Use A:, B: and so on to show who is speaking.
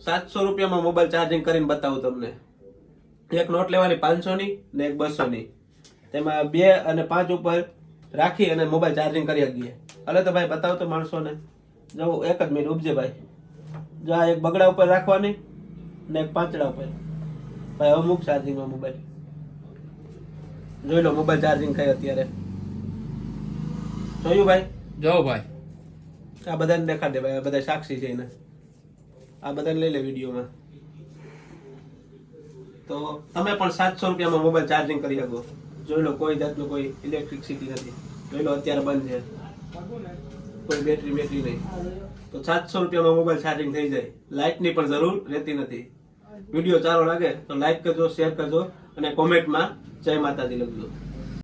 A: સાતસો રૂપિયામાં mobile charging કરીને બતાવું તમને. એક નોટ લેવાની પાંચસો ની ને એક બસો ની તેમાં બે અને પાંચ ઉપર રાખી અને મોબાઈલ ચાર્જિંગ કરી શકીએ. અલે તો ભાઈ બતાવો તો માણસોને. જો એક જ મિનિટ ઉપજે ભાઈ. જો આ એક બગડા ઉપર રાખવાની ને એક પાંચડા ઉપર. ભાઈ હવે મૂક ચાર્જિંગમાં મોબાઈલ જોઈ લો મોબાઈલ ચાર્જિંગ થાય અત્યારે. જોયું ભાઈ?
B: જાઓ ભાઈ.
A: આ બધાને દેખાડ દે ભાઈ આ બધા સાક્ષી છે એને. આ બધાને લઈ લે વિડીયોમાં. તો તમે પણ સાતસો રૂપિયામાં મોબાઈલ ચાર્જિંગ કરી શકો. જોઈ લો, કોઈ જાતનું કોઈ ઇલેક્ટ્રિસિટી નથી. જોઈ લો, અત્યારે બંધ છે. કોઈ બેટરી બેટરી નહીં. તો સાતસો રૂપિયામાં મોબાઈલ ચાર્જિંગ થઈ જાય. લાઇટની પણ જરૂર રહેતી નથી. વીડિયો સારો લાગે તો લાઈક કરજો શેર કરજો અને કોમેન્ટમાં જય માતાજી લખજો.